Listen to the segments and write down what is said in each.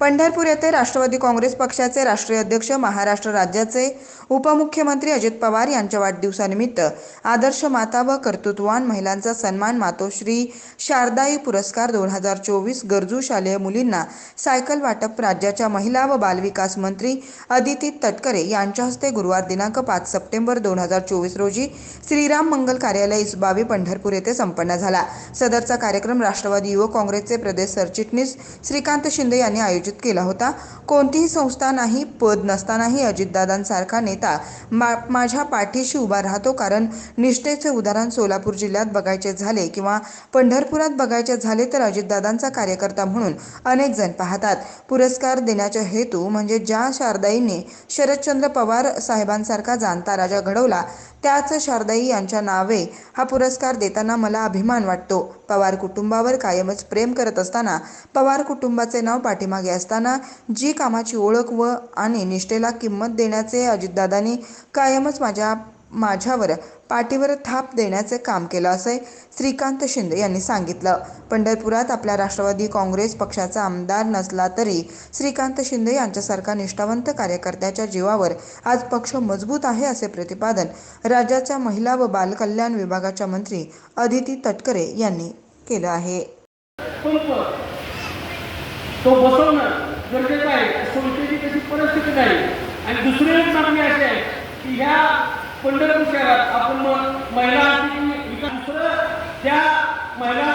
पंढरपूर येथे राष्ट्रवादी काँग्रेस पक्षाचे राष्ट्रीय अध्यक्ष महाराष्ट्र राज्याचे उपमुख्यमंत्री अजित पवार यांच्या वाढदिवसानिमित्त आदर्श माता व कर्तृत्ववान महिलांचा सन्मान मातोश्री शारदाई पुरस्कार दोन हजार चोवीस गरजू शालेय मुलींना सायकल वाटप राज्याच्या महिला व बालविकास मंत्री अदिती तटकरे यांच्या हस्ते गुरुवार दिनांक पाच सप्टेंबर दोन हजार चोवीस रोजी श्रीराम मंगल कार्यालय इसबावी पंढरपूर येथे संपन्न झाला. सदरचा कार्यक्रम राष्ट्रवादी युवक काँग्रेसचे प्रदेश सरचिटणीस श्रीकांत शिंदे यांनी आयोजित केला होता. कोणतीही संस्था नाही पद नसतानाही अजितदादांसारखा नेता मा माझ्या पाठीशी उभा राहतो कारण निष्ठेचे उदाहरण सोलापूर जिल्ह्यात बघायचे झाले किंवा पंढरपुरात बघायचे झाले तर अजितदादांचा कार्यकर्ता म्हणून अनेक जण पाहतात. पुरस्कार देण्याचा हेतू म्हणजे ज्या शारदाईने शरदचंद्र पवार साहेबांसारखा जाणता राजा घडवला त्याच शारदाई यांच्या नावे हा पुरस्कार देताना मला अभिमान वाटतो. पवार कुटुंबावर कायमच प्रेम करत असताना पवार कुटुंबाचे नाव पाठीमागे असताना जी कामाची ओळख व आणि निष्ठेला किंमत देण्याचे अजितदादांनी कायमच माझ्या माझ्यावर पाठीवर थाप देण्याचे काम केलं असे श्रीकांत शिंदे यांनी सांगितलं. पंढरपुरात आपल्या राष्ट्रवादी काँग्रेस पक्षाचा आमदार नसला तरी श्रीकांत शिंदे यांच्यासारखा निष्ठावंत कार्यकर्त्याच्या जीवावर आज पक्ष मजबूत आहे असे प्रतिपादन राज्याच्या महिला व बालकल्याण विभागाच्या मंत्री अदिती तटकरे यांनी केलं आहे. तो बसवणं गरजेचं आहे. तशी परिस्थिती नाही. आणि दुसरी मागणी अशी आहे की ह्या पंढरपूर शहरात आपण महिला त्या महिला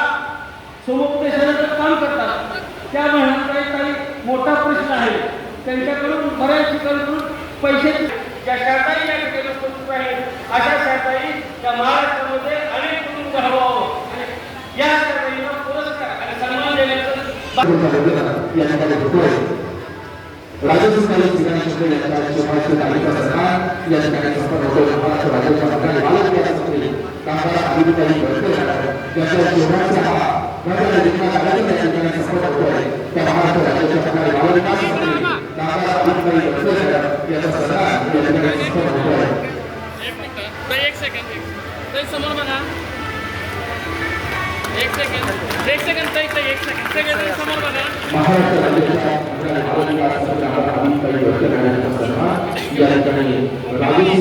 समुपदेशनाचं काम करतात. त्या महिलांचा एक काही मोठा प्रश्न आहे. त्यांच्याकडून बऱ्याच ठिकाणून पैसे ज्या शारदाई या ठिकाणी स्वरूप आहे अशा शारदाई त्या महाराष्ट्रामध्ये अनेक कुटुंब हवावं आणि या शारदाईंना पुरस्कार आणि सन्मान देण्याचं राजस्थान ठिकाणी शब्द यांचा शोभाचे सरकार या ठिकाणी संपन्न होतो महाराष्ट्र राज्याच्या मंत्री बालविकास मंत्री कामगार अधिकारी बसकर याच्या शोभाचा हा नव्या जिल्हा कार्यक्रम या ठिकाणी संपन्न होतोय त्या महाराष्ट्र राज्याच्या मंत्री बालविकास मंत्री कामगार अधिकारी बसकर याचा सन्मान या ठिकाणी संपन्न होतोय एक सेकंड ताई समोर बघा एक सेकंड एक सेकंड ताई ताई एक सेकंड सगळे समोर बघा महाराष्ट्र राज्याच्या मंत्री बालविकास मंत्री कामगार अधिकारी बसकर यांचा सन्मान या ठिकाणी राजस्थान